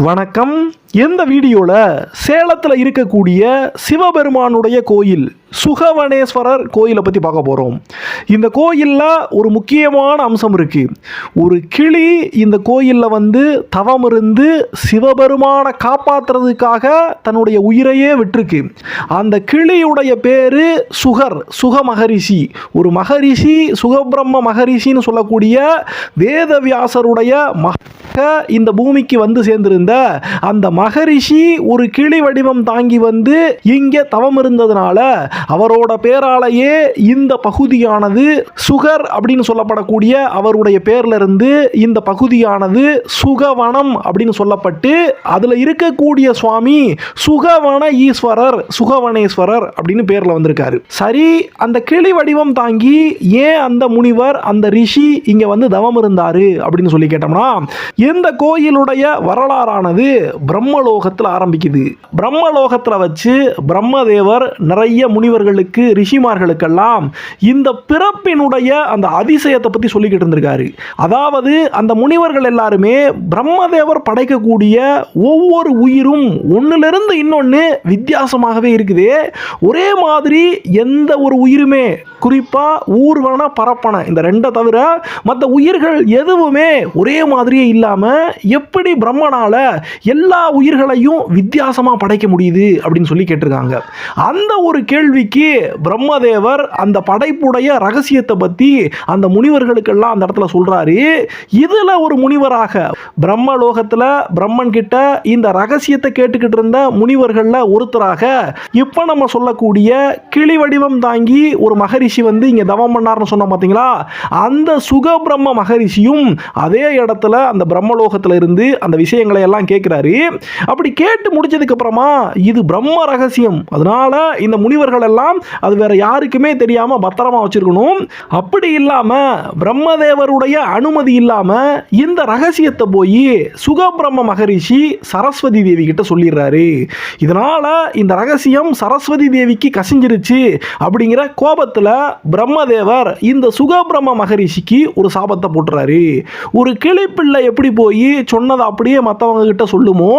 வணக்கம். இந்த வீடியோவில் சேலத்தில் இருக்கக்கூடிய சிவபெருமானுடைய கோயில் சுகவனேஸ்வரர் கோயிலை பற்றி பார்க்க போகிறோம் இந்த கோயிலில் ஒரு முக்கியமான அம்சம் இருக்குது ஒரு கிளி இந்த கோயிலில் வந்து தவம் இருந்து சிவபெருமானை காப்பாற்றுறதுக்காக தன்னுடைய உயிரையே விட்டுருக்கு. அந்த கிளியுடைய பேர் சுகர் சுக மகரிஷி ஒரு மகரிஷி சுகபிரம்ம மகரிஷின்னு சொல்லக்கூடிய வேதவியாசருடைய மக இந்த பூமிக்கு வந்து சேர்ந்திருந்த அந்த மகரிஷி ஒரு கிளி வடிவம் தாங்கி வந்து இங்கே தவம் இருந்ததுனால அவரோட பேராலேயே இந்த பகுதியானது சுகர் அப்படின்னு சொல்லப்படக்கூடிய அவருடைய பேர்ல இருந்து இந்த பகுதியானது சுகவனம் அப்படின்னு சொல்லப்பட்டு அதில் இருக்கக்கூடிய சுவாமி சுகவன ஈஸ்வரர் சுகவனேஸ்வரர் அப்படின்னு பேரில் வந்திருக்காரு. சரி அந்த கிளி வடிவம் தாங்கி ஏன் அந்த முனிவர் அந்த ரிஷி இங்கே வந்து தவம் இருந்தார் அப்படின்னு சொல்லி கேட்டோம்னா இந்த கோயிலுடைய வரலாறானது பிரம்மலோகத்தில் ஆரம்பிக்குது. பிரம்மலோகத்தில் வச்சு பிரம்மதேவர் நிறைய முனிவர்களுக்கு ரிஷிமார்களுக்கெல்லாம் இந்த பிறப்பினுடைய அந்த அதிசயத்தை பற்றி சொல்லிக்கிட்டு இருந்திருக்காரு. அதாவது அந்த முனிவர்கள் எல்லாருமே பிரம்மதேவர் படைக்கக்கூடிய ஒவ்வொரு உயிரும் ஒன்றிலிருந்து இன்னொன்று வித்தியாசமாகவே இருக்குது. ஒரே மாதிரி எந்த ஒரு உயிருமே குறிப்பாக ஊர்வன பரப்பன இந்த ரெண்டை தவிர மற்ற உயிர்கள் எதுவுமே ஒரே மாதிரியே இல்லாமல் எப்படி பிரம்மனால எல்லா உயிர்களையும் வித்தியாசமாக படைக்க முடியுது அப்படின்னு சொல்லி கேட்டிருக்காங்க. அந்த ஒரு கேள்விக்கு பிரம்மதேவர் அந்த படைப்புடைய ரகசியத்தை பற்றி அந்த முனிவர்களுக்கெல்லாம் அந்த இடத்துல சொல்கிறாரு இதில் ஒரு முனிவராக பிரம்மலோகத்தில் பிரம்மன் கிட்ட இந்த ரகசியத்தை கேட்டுக்கிட்டு இருந்த முனிவர்களில் ஒருத்தராக இப்போ நம்ம சொல்லக்கூடிய கிளி வடிவம் தாங்கி ஒரு மகரிஷி வந்து இங்கே தவம் பண்ணார்னு சொன்னோம் பார்த்தீங்களா அந்த சுகபிரம்ம மகரிஷியும் அதே இடத்துல அந்த பிரம்மலோகத்தில் இருந்து அந்த விஷயங்களை எல்லாம் கேட்குறாரு அப்படி கேட்டு முடிச்சதுக்கு அப்புறமா இது பிரம்ம ரகசியம். அதனால இந்த முனிவர்கள் எல்லாம் அது வேற யாருக்குமே தெரியாம பத்திரமா வச்சிருக்கணும். அப்படி இல்லாம பிரம்மதேவருடைய அனுமதி இல்லாம இந்த ரகசியத்தை போய் சுகபிரம்ம மகரிஷி சரஸ்வதி தேவி கிட்ட சொல்லிடுறாரு. இதனால இந்த ரகசியம் சரஸ்வதி தேவிக்கு கசிஞ்சிருச்சு அப்படிங்கிற கோபத்தில் பிரம்மதேவர் இந்த சுகபிரம்ம மகரிஷிக்கு ஒரு சாபத்தை போட்டுறாரு. ஒரு கிளிப்பிள்ளை எப்படி போய் சொன்னதை அப்படியே மற்றவங்க கிட்ட சொல்லுமோ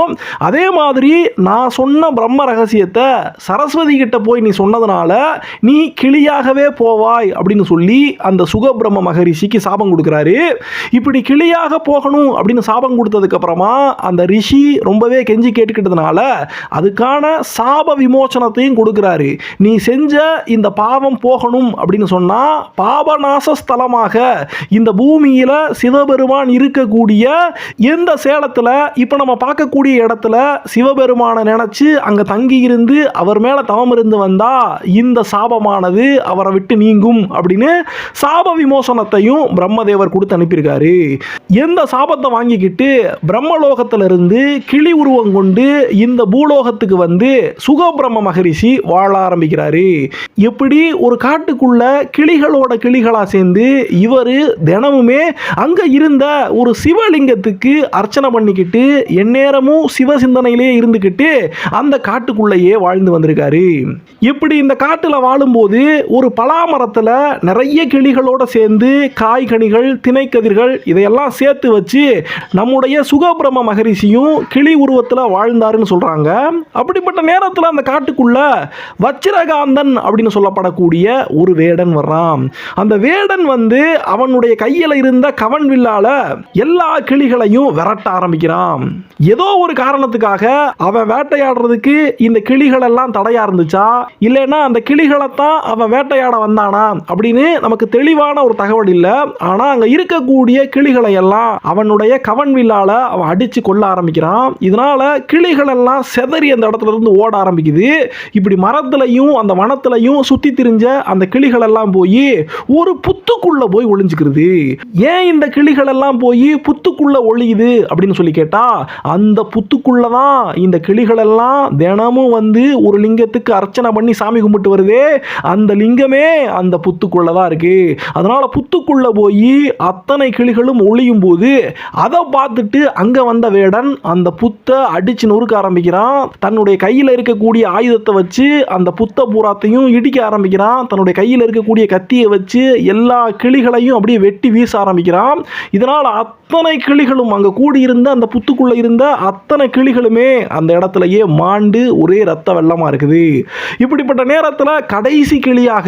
அதே மாதிரி நான் சொன்ன பிரம்ம ரகசியத்தை சரஸ்வதி கிட்ட போய் நீ சொன்னதுனால நீ கிளியாகவே போவாய் அப்படின்னு சொல்லி அந்த சுகபிரம்ம மகரிஷிக்கு சாபம் கொடுக்குறாரு. இப்படி கிளியாக போகணும் அப்படின்னு சாபம் கொடுத்ததுக்கப்புறமா அந்த ரிஷி ரொம்பவே கெஞ்சி கேட்டுக்கிட்டதுனால அதுக்கான சாப விமோசனத்தையும் கொடுக்குறாரு. நீ செஞ்ச இந்த பாவம் போகணும் அப்படின்னு சொன்னால் பாபநாச ஸ்தலமாக இந்த பூமியில சிவபெருமான் இருக்கக்கூடிய எந்த சேலத்தில் இப்போ நம்ம பார்க்கக்கூடிய இடத்துல சிவபெருமானை நினச்சி அங்கே தங்கி இருந்து அவர் மேலே தவம் இருந்து வந்தா இந்த சாபமானது அவரை விட்டு நீங்கும் அப்படின்னு சாப விமோசனத்தையும் பிரம்மதேவர் கொடுத்து அனுப்பியிருக்காரு. எந்த சாபத்தை வாங்கிக்கிட்டு பிரம்மலோகத்திலிருந்து கிளி உருவம் கொண்டு இந்த பூலோகத்துக்கு வந்து சுகபிரம்ம மகரிஷி வாழ ஆரம்பிக்கிறாரு. எப்படி? ஒரு காட்டுக்குள்ள கிளிகளோட கிளிகளா சேர்ந்து இவர் தினமுமே அங்க இருந்த ஒரு சிவலிங்கத்துக்கு அர்ச்சனை பண்ணிக்கிட்டு எந்நேரமும் சிவ சிந்தனையிலேயே இருந்துக்கிட்டு அந்த காட்டுக்குள்ளேயே வாழ்ந்து வந்திருக்காரு. இப்படி இந்த காட்டில் வாழும்போது ஒரு பலாமரத்தில் நிறைய கிளிகளோட சேர்ந்து காய்கனிகள் திணைக்கதிர்கள் இதையெல்லாம் சேர்த்து வச்சு நம்முடைய சுகபிரம மகரிஷியும் கிளி உருவத்தில் வாழ்ந்தாருன்னு சொல்கிறாங்க அப்படிப்பட்ட நேரத்தில் அந்த காட்டுக்குள்ள வச்சிரகாந்தன் அப்படின்னு சொல்லப்படக்கூடிய ஒரு வேடன் வர்றான். அந்த வேடன் வந்து அவனுடைய கையில் இருந்த கவன் வில்லால எல்லா கிளிகளையும் விரட்ட ஆரம்பிக்கிறான். ஏதோ ஒரு காரணத்துக்காக அவன் வேட்டையாடுறதுக்கு இந்த கிளிகள் எல்லாம் தடையா இருந்துச்சா? இல்லைன்னா அந்த கிளிகளை தான் அவன் வேட்டையாட வந்தானா? அப்படின்னு நமக்கு தெளிவான ஒரு தகவல் இல்லை. ஆனா அங்க இருக்கக்கூடிய கிளிகளை எல்லாம் அவனுடைய கவன் வில்லால அவன் அடிச்சு கொள்ள ஆரம்பிக்கிறான். இதனால கிளிகள் எல்லாம் செதறி அந்த இடத்துல இருந்து ஓட ஆரம்பிக்குது. இப்படி மரத்துலையும் அந்த வனத்துலையும் சுத்தி திரிஞ்ச அந்த கிளிகள் எல்லாம் போய் ஒரு புத்துக்குள்ள போய் ஒளிஞ்சுக்கிறது. ஏன் இந்த கிளிகள் எல்லாம் போய் புத்துக்குள்ள ஒளியுது அப்படின்னு சொல்லி கேட்டா அந்த புத்துக்குள்ள தான் இந்த கிளிகள் எல்லாம் தினமும் வந்து ஒரு லிங்கத்துக்கு அர்ச்சனை பண்ணி சாமி கும்பிட்டு வருதே. அந்த லிங்கமே அந்த புத்துக்குள்ளே தான் இருக்கு. அதனால புத்துக்குள்ள போய் அத்தனை கிளிகளும் ஒளியும் போது அதை பார்த்துட்டு அங்கே வந்த வேடன் அந்த புத்தை அடிச்சு நொறுக்க ஆரம்பிக்கிறான். தன்னுடைய கையில் இருக்கக்கூடிய ஆயுதத்தை வச்சு அந்த புத்த பூராத்தையும் இடிக்க ஆரம்பிக்கிறான். தன்னுடைய கையில் இருக்கக்கூடிய கத்தியை வச்சு எல்லா கிளிகளையும் அப்படியே வெட்டி வீச ஆரம்பிக்கிறான். இதனால் அத்தனை கிளிகளும் அங்கே கூடியிருந்த அந்த புத்துக்குள்ளே இருந்த அத்தனை அத்தனை கிளிகளுமே அந்த இடத்துலையே மாண்டு ஒரே ரத்த வெள்ளமா இருக்குது. இப்படிப்பட்ட நேரத்தில் கடைசி கிளியாக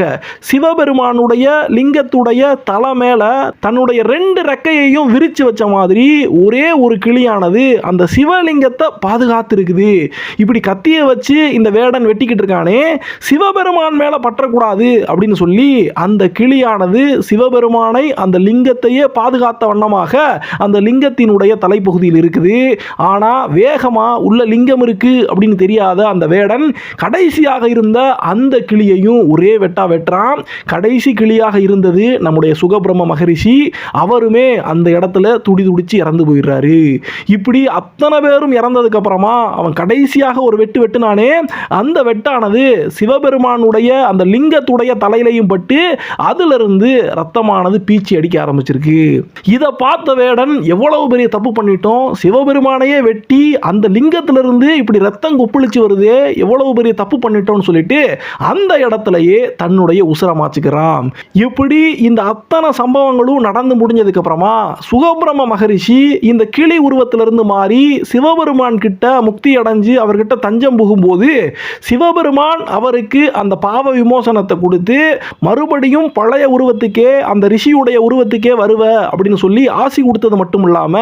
சிவபெருமானுடைய லிங்கத்துடைய தலை மேலே தன்னுடைய ரெண்டு ரெக்கையையும் விரிச்சு வச்ச மாதிரி ஒரே ஒரு கிளியானது அந்த சிவலிங்கத்தை பாதுகாத்திருக்குது. இப்படி கத்தியை வச்சு இந்த வேடன் வெட்டிக்கிட்டு இருக்கானே சிவபெருமான் மேல பற்றக்கூடாது அப்படின்னு சொல்லி அந்த கிளியானது சிவபெருமானை அந்த லிங்கத்தையே பாதுகாத்த வண்ணமாக அந்த லிங்கத்தினுடைய தலைப்பகுதியில் இருக்குது. ஆனா வேகமாக உள்ள லிங்கம் இருக்கு அப்படின்னு தெரியாத அந்த வேடன் கடைசியாக இருந்த அந்த கிளியையும் ஒரே வெட்டா வெட்டுறான். கடைசி கிளியாக இருந்தது நம்முடைய சுகபிரம்ம மகரிஷி. அவருமே அந்த இடத்துல துடி துடிச்சு இறந்து போயிடுறாரு. இப்படி அத்தனை பேரும் இறந்ததுக்கு அப்புறமா அவன் கடைசியாக ஒரு வெட்டு வெட்டுனானே அந்த வெட்டானது சிவபெருமானுடைய அந்த லிங்கத்துடைய தலையிலையும் பட்டு அதிலிருந்து ரத்தமானது பீச்சி அடிக்க ஆரம்பிச்சிருக்கு. இதை பார்த்த வேடன் எவ்வளவு பெரிய தப்பு பண்ணிட்டோம். சிவபெருமானையே வெட்டி அந்த லிங்கத்திலிருந்து இப்படி ரத்தம் கொப்பளிச்சு வருதே எவ்வளவு பெரிய தப்பு பண்ணிட்டோம்னு சொல்லிட்டு அந்த இடத்துலயே தன்னுடைய உசுரமாச்சுக்கிறான் இப்படி இந்த அத்தனை சம்பவங்களும் நடந்து முடிஞ்சதுக்கு அப்புறமா சுகபிரம மகரிஷி இந்த கிளி உருவத்திலிருந்து மாறி சிவபெருமான் கிட்ட முக்தி அடைஞ்சு அவர்கிட்ட தஞ்சம் புகும்போது சிவபெருமான் அவருக்கு அந்த பாவ விமோசனத்தை கொடுத்து மறுபடியும் பழைய உருவத்துக்கே அந்த ரிஷியுடைய உருவத்துக்கே வருவ அப்படின்னு சொல்லி ஆசி கொடுத்தது மட்டும் இல்லாம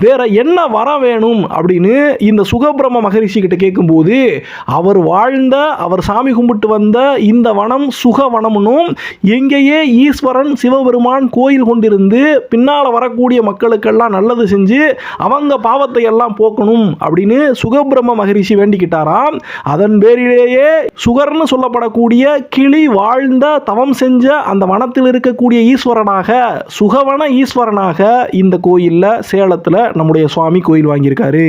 வேற என்ன வர வேணும் அப்படின்னு இந்த சுகபிரம மகரிஷி கிட்ட கேட்கும்போது அவர் வாழ்ந்த அவர் சாமி கும்பிட்டு வந்த இந்த வனம் சுகவனம்னும் எங்கேயே ஈஸ்வரன் சிவபெருமான் கோயில் கொண்டிருந்து பின்னால் வரக்கூடிய மக்களுக்கெல்லாம் நல்லது செஞ்சு அவங்க பாவத்தை எல்லாம் போக்கணும் அப்படின்னு சுகபிரம மகரிஷி வேண்டிக்கிட்டாராம். அதன் பேரிலேயே சுகர்னு சொல்லப்படக்கூடிய கிளி வாழ்ந்த தவம் செஞ்ச அந்த வனத்தில் இருக்கக்கூடிய ஈஸ்வரனாக சுகவன ஈஸ்வரனாக இந்த கோயிலில் சேலத்தில் நம்முடைய சுவாமி கோயில் வாங்கியிருக்காரு.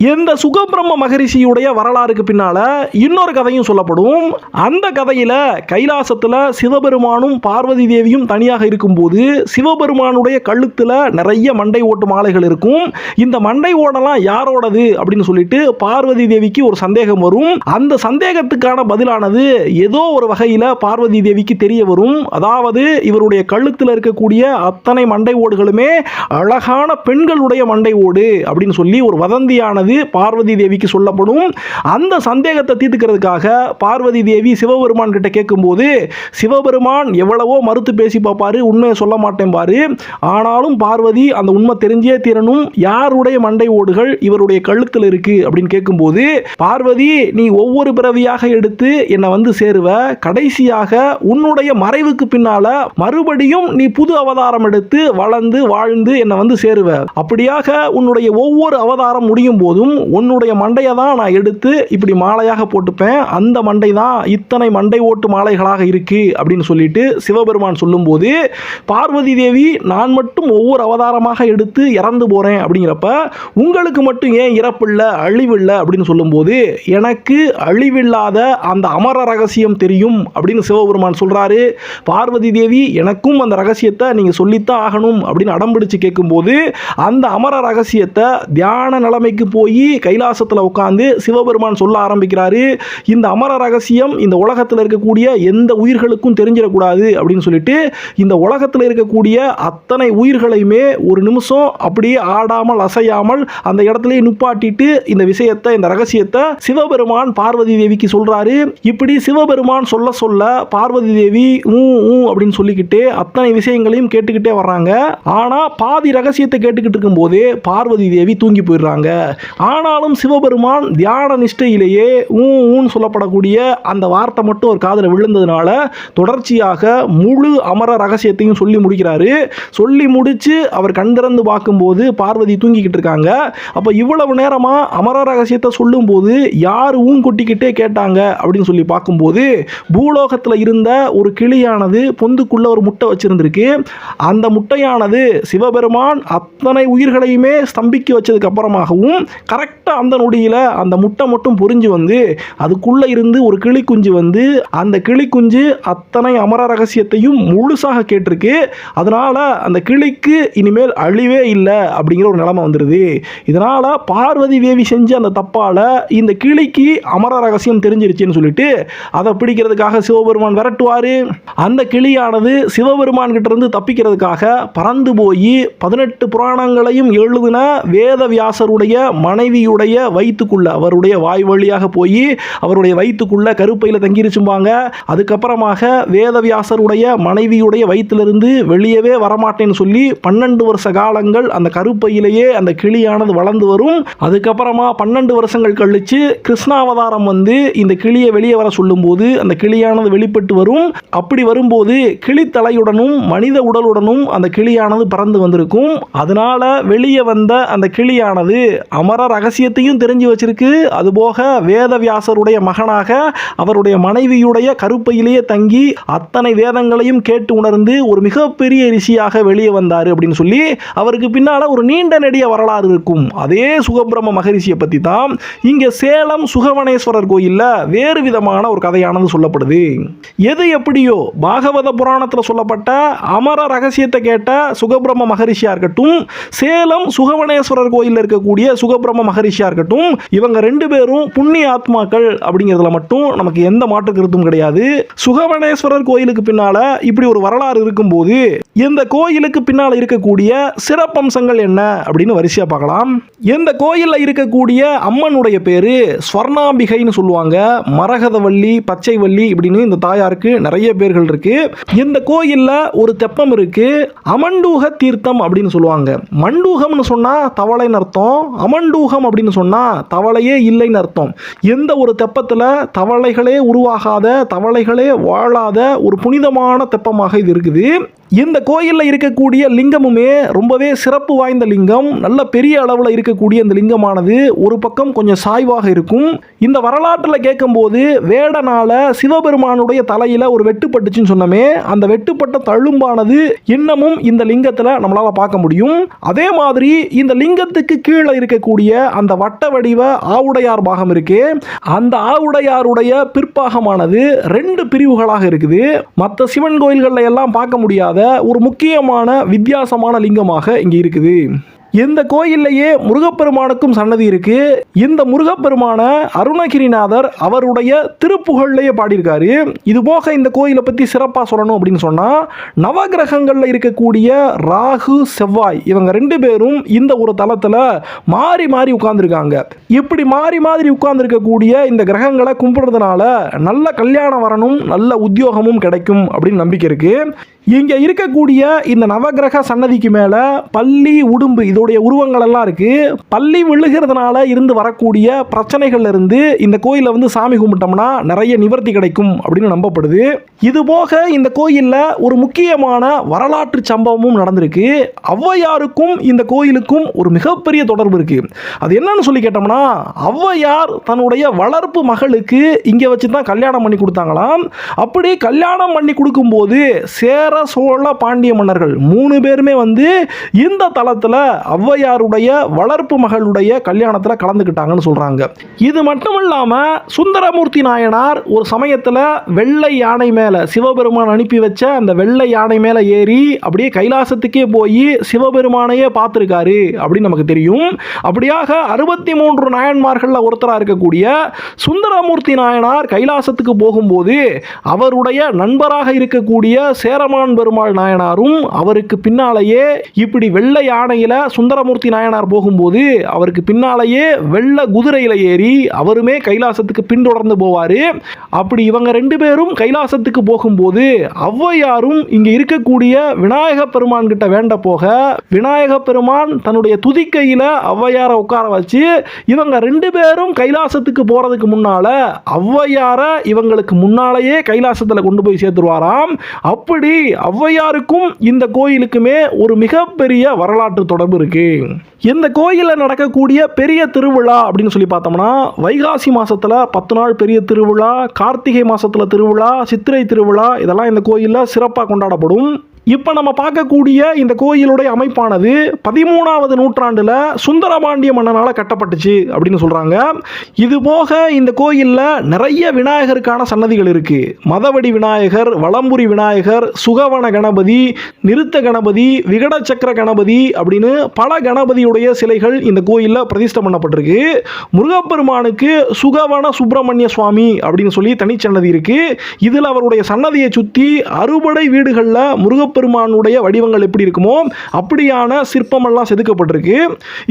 இந்த சுகபிரம்ம மகரிஷியுடைய வரலாறுக்கு பின்னால் இன்னொரு கதையும் சொல்லப்படும். அந்த கதையில் கைலாசத்தில் சிவபெருமானும் பார்வதி தேவியும் தனியாக இருக்கும்போது சிவபெருமானுடைய கழுத்தில் நிறைய மண்டை ஓட்டு மாலைகள் இருக்கும். இந்த மண்டை ஓடெல்லாம் யாரோடது அப்படின்னு சொல்லிட்டு பார்வதி தேவிக்கு ஒரு சந்தேகம் வரும். அந்த சந்தேகத்துக்கான பதிலானது ஏதோ ஒரு வகையில் பார்வதி தேவிக்கு தெரிய வரும். அதாவது இவருடைய கழுத்தில் இருக்கக்கூடிய அத்தனை மண்டை ஓடுகளுமே அழகான பெண்களுடைய மண்டை ஓடு அப்படின்னு சொல்லி ஒரு வதந்தியானது பார்வதி தேவிக்கு சொல்லப்படும். அந்த சந்தேகத்தை தீர்த்துக்கிறதுக்காக பார்வதி தேவி சிவபெருமான் கிட்ட கேட்கும்போது சிவபெருமான் எவ்வளவோ மறுத்து பேசி பார்ப்பாரு உண்மையை சொல்ல மாட்டேன் பாரு. ஆனாலும் பார்வதி அந்த உண்மை தெரிஞ்சே தீரணும். யாருடைய மண்டை ஓடுகள் இவருடைய கழுத்தில் இருக்கு? அப்படின்னு கேட்கும்போது பார்வதி நீ ஒவ்வொரு பிறவியாக எடுத்து என்னை வந்து சேருவ. கடைசியாக உன்னுடைய மறைவுக்கு பின்னால மறுபடியும் நீ புது அவதாரம் எடுத்து வளர்ந்து வாழ்ந்து என்னை வந்து சேருவ. அப்படியாக உன்னுடைய ஒவ்வொரு அவதாரம் முடியும் போது போதும். உன்னுடைய மண்டையை தான் நான் எடுத்து இப்படி மாலையாக போட்டுப்பேன். அந்த மண்டை தான் இத்தனை மண்டை ஓட்டு மாலைகளாக இருக்குது அப்படின்னு சொல்லிட்டு சிவபெருமான் சொல்லும்போது பார்வதி தேவி நான் மட்டும் ஒவ்வொரு அவதாரமாக எடுத்து இறந்து போகிறேன் அப்படிங்கிறப்ப உங்களுக்கு மட்டும் ஏன் இறப்பில்லை அழிவில்லை? அப்படின்னு சொல்லும்போது எனக்கு அழிவில்லாத அந்த அமர ரகசியம் தெரியும். அப்படின்னு சிவபெருமான் சொல்கிறாரு பார்வதி தேவி எனக்கும் அந்த ரகசியத்தை நீங்கள் சொல்லித்தான் ஆகணும். அப்படின்னு அடம்பிடிச்சு கேட்கும்போது அந்த அமர ரகசியத்தை தியான நிலைமைக்கு போய் கைலாசத்தில் உட்காந்து சிவபெருமான் சொல்ல ஆரம்பிக்கிறாரு இந்த அமர ரகசியம் இந்த உலகத்தில் இருக்கக்கூடிய எந்த உயிர்களுக்கும் தெரிஞ்சிடக்கூடாது அப்படின்னு சொல்லிட்டு இந்த உலகத்தில் இருக்கக்கூடிய அத்தனை உயிர்களையுமே ஒரு நிமிஷம் அப்படியே ஆடாமல் அசையாமல் அந்த இடத்துலயே நிப்பாட்டிட்டு இந்த விஷயத்தை இந்த ரகசியத்தை சிவபெருமான் பார்வதி தேவிக்கு சொல்றாரு. இப்படி சிவபெருமான் சொல்ல சொல்ல பார்வதி தேவி ஊ ஊ அப்படின்னு சொல்லிக்கிட்டு அத்தனை விஷயங்களையும் கேட்டுக்கிட்டே வர்றாங்க. ஆனால் பாதி ரகசியத்தை கேட்டுக்கிட்டு இருக்கும்போதே பார்வதி தேவி தூங்கி போயிடுறாங்க. ஆனாலும் சிவபெருமான் தியான நிஷ்டையிலேயே ஊ ஊன்னு சொல்லப்படக்கூடிய அந்த வார்த்தை மட்டும் ஒரு காதில் விழுந்ததுனால தொடர்ச்சியாக முழு அமர ரகசியத்தையும் சொல்லி முடிக்கிறாரு. சொல்லி முடித்து அவர் கண் திறந்து பார்க்கும்போது பார்வதி தூங்கிக்கிட்டு இருக்காங்க. அப்போ இவ்வளவு நேரமாக அமர ரகசியத்தை சொல்லும்போது யார் ஊன் கொட்டிக்கிட்டே கேட்டாங்க அப்படின்னு சொல்லி பார்க்கும்போது பூலோகத்தில் இருந்த ஒரு கிளியானது பொந்துக்குள்ள ஒரு முட்டை வச்சிருந்திருக்கு. அந்த முட்டையானது சிவபெருமான் அத்தனை உயிர்களையுமே ஸ்தம்பிக்க வச்சதுக்கு அப்புறமாகவும் கரெக்டாக அந்த நொடியில் அந்த முட்டை மட்டும் பொறிஞ்சு வந்து அதுக்குள்ளே இருந்து ஒரு கிளிக்குஞ்சு வந்து அந்த கிளிக்குஞ்சு அத்தனை அமர ரகசியத்தையும் முழுசாக கேட்டிருக்கு. அதனால் அந்த கிளிக்கு இனிமேல் அழிவே இல்லை அப்படிங்கிற ஒரு நிலைமை வந்துடுது இதனால் பார்வதி தேவி செஞ்ச அந்த தப்பால் இந்த கிளிக்கு அமர ரகசியம் தெரிஞ்சிருச்சுன்னு சொல்லிட்டு அதை பிடிக்கிறதுக்காக சிவபெருமான் விரட்டுவார். அந்த கிளியானது சிவபெருமான் கிட்டேருந்து தப்பிக்கிறதுக்காக பறந்து போய் பதினெட்டு புராணங்களையும் எழுதின வேத வியாசருடைய மனைவியுடைய வயிற்றுக்குள்ள அவருடைய வாய் வழியாக போய் அவருடைய வயிற்றுக்குள்ள கருப்பையில் தங்கிருச்சும்பாங்க. அதுக்கப்புறமாக வேதவியாசருடைய மனைவியுடைய வயிற்றிலிருந்து வெளியவே வரமாட்டேன்னு சொல்லி பன்னெண்டு வருஷ காலங்கள் அந்த கருப்பையிலேயே அந்த கிளியானது வளர்ந்து வரும். அதுக்கப்புறமா பன்னெண்டு வருஷங்கள் கழிச்சு கிருஷ்ணாவதாரம் வந்து இந்த கிளியை வெளியே வர சொல்லும்போது அந்த கிளியானது வெளிப்பட்டு வரும். அப்படி வரும்போது கிளித்தலையுடனும் மனித உடலுடனும் அந்த கிளியானது பறந்து வந்திருக்கும். அதனால வெளியே வந்த அந்த கிளியானது அமர ரகசியத்தையும் தெரிஞ்சு வச்சிருக்கு. அதுபோக வேதவியாசருடைய மகனாக அவருடைய மனைவியுடைய கருப்பையிலேயே தங்கி அத்தனை வேதங்களையும் கேட்டு உணர்ந்து ஒரு மிகப்பெரிய ரிஷியாக வெளியே வந்தார் அப்படின்னு சொல்லி அவருக்கு பின்னால் ஒரு நீண்ட நெடிய வரலாறு இருக்கும். அதே சுகபிரம மகரிஷியை பற்றி தான் இங்கே சேலம் சுகவனேஸ்வரர் கோயிலில் வேறு விதமான ஒரு கதையானது சொல்லப்படுது. எது எப்படியோ பாகவத புராணத்தில் சொல்லப்பட்ட அமர ரகசியத்தை கேட்ட சுகபிரம மகரிஷியா இருக்கட்டும் சேலம் சுகவனேஸ்வரர் கோயிலில் இருக்கக்கூடிய சுகபிரம மகரிஷியா இருக்கட்டும் இவங்க ரெண்டு பேரும் புண்ணிய ஆத்மாக்கள் அப்படிங்கிறதுல மட்டும் நமக்கு எந்த மாற்று கருத்தும் கிடையாது. சுகவனேஸ்வரர் கோயிலுக்கு பின்னால இப்படி ஒரு வரலாறு இருக்கும்போது இந்த கோயிலுக்கு பின்னால் இருக்கக்கூடிய சிறப்பம்சங்கள் என்ன அப்படின்னு வரிசையா பார்க்கலாம். இந்த கோயிலில் இருக்கக்கூடிய அம்மனுடைய பேரு ஸ்வர்ணாம்பிகைன்னு சொல்லுவாங்க. மரகதவள்ளி பச்சைவள்ளி இப்படின்னு இந்த தாயாருக்கு நிறைய பேர்கள் இருக்கு. இந்த கோயில்ல ஒரு தெப்பம் இருக்கு? அமண்டூக தீர்த்தம் அப்படின்னு சொல்லுவாங்க. மண்டூகம்னு சொன்னா தவளைன்னு அர்த்தம். அமண்டூகம் அப்படின்னு சொன்னால் தவளையே இல்லைன்னு அர்த்தம். எந்த ஒரு தெப்பத்தில் தவளைகளே உருவாகாத தவளைகளே வாழாத ஒரு புனிதமான தெப்பமாக இது இருக்குது. இந்த கோயிலில் இருக்கக்கூடிய லிங்கமுமே ரொம்பவே சிறப்பு வாய்ந்த லிங்கம். நல்ல பெரிய அளவில் இருக்கக்கூடிய இந்த லிங்கமானது ஒரு பக்கம் கொஞ்சம் சாய்வாக இருக்கும். இந்த வரலாற்றில் கேட்கும்போது வேடனால சிவபெருமானுடைய தலையில் ஒரு வெட்டுப்பட்டுச்சுன்னு சொன்னமே அந்த வெட்டுப்பட்ட தழும்பானது இன்னமும் இந்த லிங்கத்தில் நம்மளால் பார்க்க முடியும். அதே மாதிரி இந்த லிங்கத்துக்கு கீழே இருக்கக்கூடிய அந்த வட்ட வடிவ ஆவுடையார் பாகம் இருக்கு அந்த ஆவுடையாருடைய பிற்பாகமானது ரெண்டு பிரிவுகளாக இருக்குது. மற்ற சிவன் கோயில்களில் எல்லாம் பார்க்க முடியாத ஒரு முக்கியமான வித்தியாசமான லிங்கமாக இங்கே இருக்குது. இந்த கோயில்லையே முருகப்பெருமானுக்கும் சன்னதி இருக்கு. இந்த முருகப்பெருமான அருணகிரிநாதர் அவருடைய திருப்புகழ்லையே பாடியிருக்காரு. இது போக இந்த கோயிலை பற்றி சிறப்பாக சொல்லணும் அப்படின்னு சொன்னால் நவகிரகங்களில் இருக்கக்கூடிய ராகு செவ்வாய் இவங்க ரெண்டு பேரும் இந்த ஒரு தளத்தில் மாறி மாறி உட்கார்ந்துருக்காங்க. இப்படி மாறி மாறி உட்கார்ந்துருக்கக்கூடிய இந்த கிரகங்களை கும்பிடுறதுனால நல்ல கல்யாணம் வரணும் நல்ல உத்தியோகமும் கிடைக்கும் அப்படின்னு நம்பிக்கை இருக்குது இங்கே இருக்கக்கூடிய இந்த நவகிரக சன்னதிக்கு மேலே பள்ளி உடும்பு இதோடைய உருவங்கள் எல்லாம் பள்ளி விழுகிறதுனால இருந்து வரக்கூடிய பிரச்சனைகள்ல இருந்து இந்த கோயிலில் வந்து சாமி கும்பிட்டோம்னா நிறைய நிவர்த்தி கிடைக்கும் அப்படின்னு நம்பப்படுது. இது போக இந்த கோயிலில் ஒரு முக்கியமான வரலாற்று சம்பவமும் நடந்திருக்கு. ஔவையாருக்கும் இந்த கோயிலுக்கும் ஒரு மிகப்பெரிய தொடர்பு இருக்குது அது என்னன்னு சொல்லி கேட்டோம்னா ஔவையார் தன்னுடைய வளர்ப்பு மகளுக்கு இங்கே வச்சு தான் கல்யாணம் பண்ணி கொடுத்தாங்களாம். அப்படி கல்யாணம் பண்ணி கொடுக்கும்போது சேர சோழ பாண்டிய மன்னர்கள் மூணு பேருமே வந்து இந்த தளத்தில் ஔவையாருடைய வளர்ப்பு மகளுடைய கல்யாணத்தில் கலந்துக்கிட்டாங்கன்னு சொல்கிறாங்க இது மட்டும் இல்லாமல் சுந்தரமூர்த்தி நாயனார் ஒரு சமயத்தில் வெள்ளை யானை மேலே சிவபெருமான் அனுப்பி வச்ச அந்த வெள்ளை யானை மேலே ஏறி அப்படியே கைலாசத்துக்கே போய் சிவபெருமானையே பார்த்துருக்காரு அப்படின்னு நமக்கு தெரியும். அப்படியாக அறுபத்தி மூன்று நாயன்மார்களில் ஒருத்தராக இருக்கக்கூடிய சுந்தரமூர்த்தி நாயனார் கைலாசத்துக்கு போகும்போது அவருடைய நண்பராக இருக்கக்கூடிய சேரமான பெருமாள் நாயனாரும் அவருக்கு பின்னாலேயே இப்படி வெள்ளை யானையில் சுந்தரமூர்த்தி நாயனார் போகும்போது அவருக்கு பின்னாலேயே வெள்ளை குதிரையில் ஏறி அவருமே கைலாசத்துக்கு பின்தொடர்ந்து போவார். அப்படி இவங்க ரெண்டு பேரும் கைலாசத்துக்கு போகும்போது ஔவையாரும் இங்கே இருக்கக்கூடிய விநாயக பெருமான் கிட்ட வேண்ட போக விநாயக பெருமான் தன்னுடைய துதிக்கையில் ஔவையாரை உட்கார வச்சு இவங்க ரெண்டு பேரும் கைலாசத்துக்கு போகிறதுக்கு முன்னால ஔவையாரை இவங்களுக்கு முன்னாலேயே கைலாசத்தில் கொண்டு போய் சேர்த்துருவாராம். அப்படி ஔவையாருக்கும் இந்த கோயிலுக்குமே ஒரு மிகப்பெரிய வரலாற்று தொடர்பு இருக்கு. இந்த கோயிலில் நடக்கக்கூடிய பெரிய திருவிழா அப்படின்னு சொல்லி பார்த்தோம்னா வைகாசி மாசத்துல பத்து நாள் பெரிய திருவிழா கார்த்திகை மாசத்துல திருவிழா சித்திரை திருவிழா இதெல்லாம் இந்த கோயிலில் சிறப்பாக கொண்டாடப்படும். இப்போ நம்ம பார்க்கக்கூடிய இந்த கோயிலுடைய அமைப்பானது பதிமூணாவது நூற்றாண்டில் சுந்தரபாண்டிய மன்னனால் கட்டப்பட்டுச்சு அப்படின்னு சொல்கிறாங்க இது போக இந்த கோயிலில் நிறைய விநாயகருக்கான சன்னதிகள் இருக்குது மதவடி விநாயகர் வளம்புரி விநாயகர் சுகவன கணபதி நிறுத்த கணபதி விகட சக்கர கணபதி அப்படின்னு பல கணபதியுடைய சிலைகள் இந்த கோயிலில் பிரதிஷ்டை பண்ணப்பட்டிருக்கு. முருகப்பெருமானுக்கு சுகவன சுப்பிரமணிய சுவாமி அப்படின்னு சொல்லி தனிச்சன்னதி இருக்குது இதில் அவருடைய சன்னதியை சுற்றி அறுபடை வீடுகளில் முருக சிவபெருமானுடைய வடிவங்கள் எப்படி இருக்குமோ அப்படியான சிற்பமெல்லாம் செதுக்கப்பட்டிருக்கு.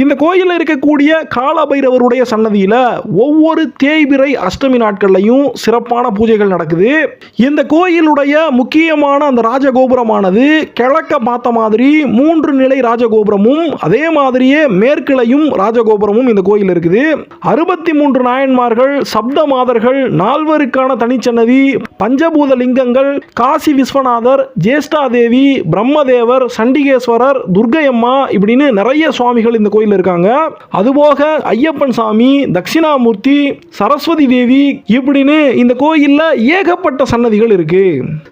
இந்த கோயிலில் இருக்கக்கூடிய காலபைரவருடைய சன்னதியில் ஒவ்வொரு தேய்பிரை அஷ்டமி நாட்கள்லையும் சிறப்பான பூஜைகள் நடக்குது. இந்த கோயிலுடைய முக்கியமான அந்த ராஜகோபுரமானது கிழக்க பார்த்த மாதிரி மூன்று நிலை ராஜகோபுரமும் அதே மாதிரியே மேற்கிளையும் ராஜகோபுரமும் இந்த கோயில் இருக்குது. அறுபத்தி மூன்று நாயன்மார்கள் சப்த மாதர்கள் நால்வருக்கான தனிச்சன்னதி பஞ்சபூத லிங்கங்கள் காசி விஸ்வநாதர் ஜேஷ்டாதேவி பிரம்மதேவர் சண்டிகேஸ்வரர் துர்கையம்மா இப்படின்னு நிறைய சுவாமிகள் இந்த கோயிலில் இருக்காங்க. அதுபோக ஐயப்பன் சாமி தட்சிணாமூர்த்தி சரஸ்வதி தேவி இப்படின்னு இந்த கோயிலில் ஏகப்பட்ட சன்னதிகள் இருக்கு.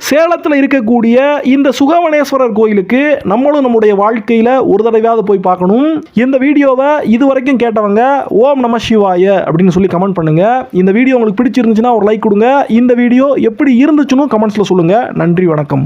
சேலத்தில் இருக்கக்கூடிய இந்த சுகவனேஸ்வரர் கோயிலுக்கு நம்மளும் நம்முடைய வாழ்க்கையில் ஒரு தடவையாவது போய் பார்க்கணும். இந்த வீடியோவை இது வரைக்கும் கேட்டவங்க ஓம் நம சிவாய அப்படின்னு சொல்லி கமெண்ட் பண்ணுங்க. இந்த வீடியோ உங்களுக்கு பிடிச்சிருந்துச்சுன்னா ஒரு லைக் கொடுங்க. இந்த வீடியோ எப்படி இருந்துச்சுன்னு கமெண்ட்ஸில் சொல்லுங்க. நன்றி வணக்கம்.